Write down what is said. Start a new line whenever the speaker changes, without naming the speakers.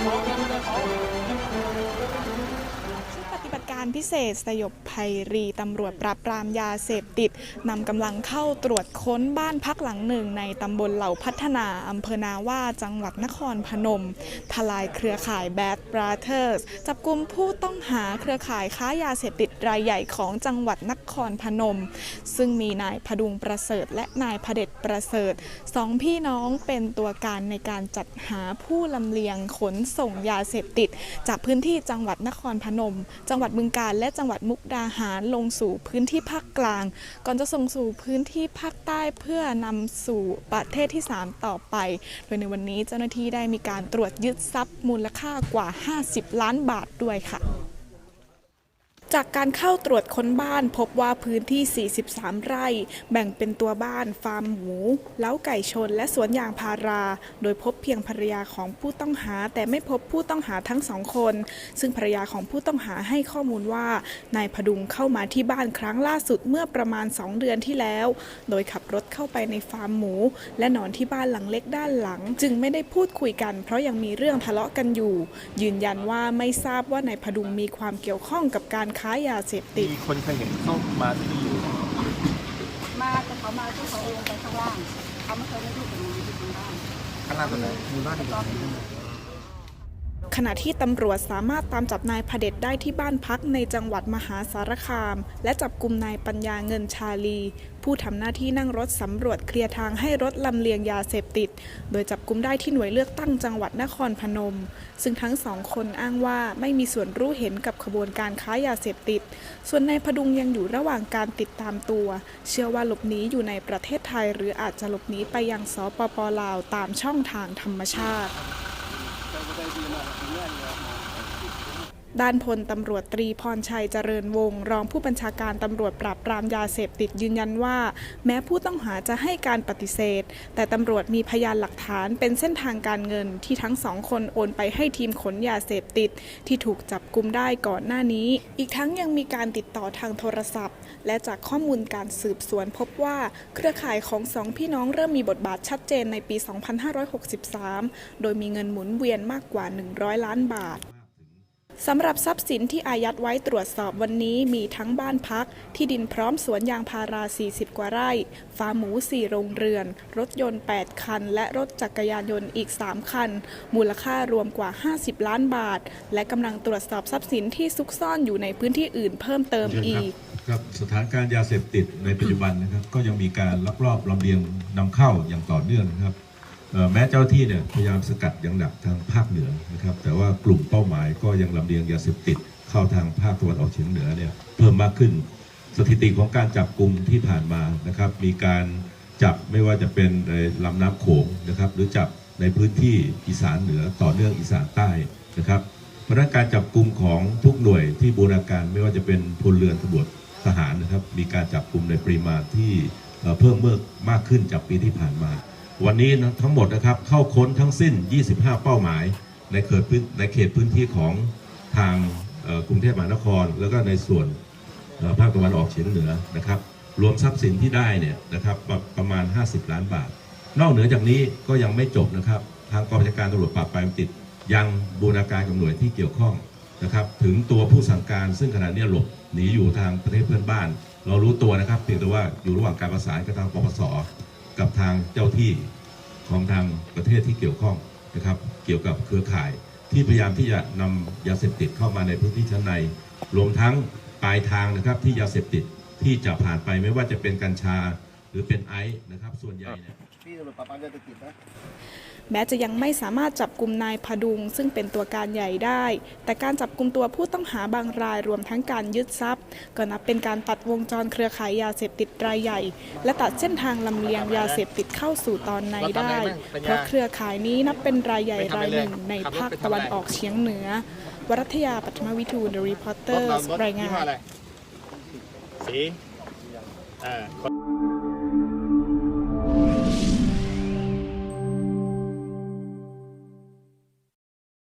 ชุดปฏิบัติ การพิเศษสยบภัยรีตำรวจปราบปรามยาเสพติดนำกำลังเข้าตรวจค้นบ้านพักหลังหนึ่ง ในตำบลเหล่าพัฒนาอำเภอนาว่าจังหวัดนครพนม ทลายเครือข่ายแบดบราเธอร์สจับกลุ่มผู้ต้องหาเครือข่ายค้ายาเสพติดรายใหญ่ของจังหวัดนครพนม ซึ่งมีนายพดุงประเสริฐ และนายพเดชประเสริฐสองพี่น้องเป็นตัวการในการจัดหาผู้ลำเลียงขนส่งยาเสพติด จากพื้นที่จังหวัดนครพนม จังหวัดบึงกาฬและจังหวัดมุกดาหารลงสู่พื้นที่ภาคกลาง ก่อนจะส่งสู่พื้นที่ภาคใต้เพื่อนำสู่ประเทศที่ 3 ต่อไป โดยในวันนี้เจ้าหน้าที่ได้มีการตรวจยึดทรัพย์มูลค่ากว่า 50 ล้านบาทด้วยค่ะ จากการเข้าตรวจค้นบ้านพบว่าพื้นที่ 43 ไร่ แบ่งเป็นตัวบ้านฟาร์มหมู เล้าไก่ชน และสวนยางพารา โดยพบเพียงภรรยาของผู้ต้องหา แต่ไม่พบผู้ต้องหาทั้งสองคน ซึ่งภรรยาของผู้ต้องหาให้ข้อมูลว่านายพดุงเข้ามาที่บ้านครั้งล่าสุดเมื่อประมาณ 2 เดือนที่แล้ว โดยขับรถเข้าไปในฟาร์มหมู และนอนที่บ้านหลังเล็กด้านหลัง จึงไม่ได้พูดคุยกัน เพราะยังมีเรื่องทะเลาะกันอยู่ ยืนยันว่าไม่ทราบว่านายพดุงมีความเกี่ยวข้องกับการค้ายาเสพติด
มีคนเคยเห็นเข้ามาที่นี่อยู่
มาแต่เขามาที่เขาเอาลงไปข้างล่าง เขาไม่เคยมาอยู่ตรงนี้ที่ข้างล่าง
ข้างล่างตรงไหนมีบ้านอยู่ตรงนี้
ขณะที่ตำรวจสามารถตามจับนายพเดชได้ที่บ้านพักในจังหวัดมหาสารคาม และจับกลุ่มนายปัญญาเงินชาลี ผู้ทำหน้าที่นั่งรถสำรวจเคลียร์ทางให้รถลำเลียงยาเสพติด โดยจับกลุ่มได้ที่หน่วยเลือกตั้งจังหวัดนครพนม ซึ่งทั้งสองคนอ้างว่าไม่มีส่วนรู้เห็นกับขบวนการค้ายาเสพติด ส่วนนายพดุงยังอยู่ระหว่างการติดตามตัว เชื่อว่าหลบหนีอยู่ในประเทศไทย หรืออาจจะหลบหนีไปยังสปปลาวตามช่องทางธรรมชาติ Tadi sudah. ด้านพลตำรวจตรีพรชัยเจริญวงศ์รองผู้บัญชาการตำรวจปราบปรามยาเสพติดยืนยันว่า แม้ผู้ต้องหาจะให้การปฏิเสธ แต่ตำรวจมีพยานหลักฐานเป็นเส้นทางการเงินที่ทั้งสองคนโอนไปให้ทีมขนยาเสพติด ที่ถูกจับกุมได้ก่อนหน้านี้ อีกทั้งยังมีการติดต่อทางโทรศัพท์ และจากข้อมูลการสืบสวนพบว่า เครือข่ายของสองพี่น้องเริ่มมีบทบาทชัดเจนในปี 2563 โดยมีเงินหมุนเวียนมากกว่า 100 ล้านบาท สำหรับทรัพย์สินที่อายัดไว้ตรวจสอบวันนี้มีทั้งบ้านพัก ที่ดินพร้อมสวนยางพารา 40 กว่าไร่ ฟาร์มหมู 4 โรงเรือน รถยนต์ 8 คัน และรถจักรยานยนต์อีก 3 คัน มูลค่ารวมกว่า 50 ล้านบาท และกำลังตรวจสอบทรัพย์สินที่ซุกซ่อนอยู่ในพื้นที่อื่นเพิ่มเติมอีก
ครับสถานการณ์ยาเสพติดในปัจจุบันนะครับก็ยังมีการลักลอบลำเลียงนำเข้าอย่างต่อเนื่องนะครับ แม้เจ้าที่เนี่ยพยายามสกัดอย่างหนักทางภาคเหนือนะครับแต่ว่ากลุ่มเป้าหมายก็ยังลำเลียงยาเสพติดเข้าทางภาคตะวันออกเฉียงเหนือเนี่ยเพิ่มมากขึ้น สถิติของการจับกลุ่มที่ผ่านมานะครับมีการจับไม่ว่าจะเป็นในลำน้ำโขงนะครับหรือจับในพื้นที่อีสานเหนือต่อเนื่องอีสานใต้นะครับเพราะนั้นการจับกลุ่มของทุกหน่วยที่บูรณาการไม่ว่าจะเป็นพลเรือนตำรวจทหารนะครับมีการจับกลุ่มในปริมาณที่เอ่อเพิ่มเมื่อมากขึ้นจากปีที่ผ่านมา วันนี้นะทั้งหมดนะครับเข้าค้นทั้งสิ้น 25 เป้าหมาย ในเขตพื้นในเขตพื้นที่ของทางกรุงเทพมหานคร แล้วก็ในส่วนภาคตะวันออกเฉียงเหนือนะครับ รวมทรัพย์สินที่ได้เนี่ยนะครับประประมาณ 50 ล้านบาท นอกเหนือจากนี้ก็ยังไม่จบนะครับ ทางกองบัญชาการตำรวจปราบปรามติด ยังบูรณาการกับหน่วยที่เกี่ยวข้องนะครับ ถึงตัวผู้สั่งการซึ่งขณะนี้หลบหนีอยู่ทางประเทศเพื่อนบ้าน เรารู้ตัวนะครับเพียงแต่ว่าอยู่ระหว่างการประสานกับทางปปส กับทางเจ้าที่ของทางประเทศที่เกี่ยวข้องนะครับ เกี่ยวกับเครือข่ายที่พยายามที่จะนำยาเสพติดเข้ามาในพื้นที่ชั้นใน รวมทั้งปลายทางนะครับที่ยาเสพติดที่จะผ่านไปไม่ว่าจะเป็นกัญชา หรือเป็นไอซ์นะครับส่วนใหญ่เนี่ย
ที่ตำรวจปราบปรามยาเสพติดนะ
แม้จะยังไม่สามารถจับกลุ่มนายพดุง ซึ่งเป็นตัวการใหญ่ได้ แต่การจับกลุ่มตัวผู้ต้องหาบางรายรวมทั้งการยึดทรัพย์ ก็นับเป็นการตัดวงจรเครือข่ายยาเสพติดรายใหญ่ และตัดเส้นทางลำเลียงยาเสพติดเข้าสู่ตอนในได้ เพราะเครือข่ายนี้นับเป็นรายใหญ่รายหนึ่งในภาคตะวันออกเฉียงเหนือ วรัทยาปัทมวิทูล The
รถ
Reporter
เรารถ
รายงา
ยี่ห้อนอะไร
สีเอ่อ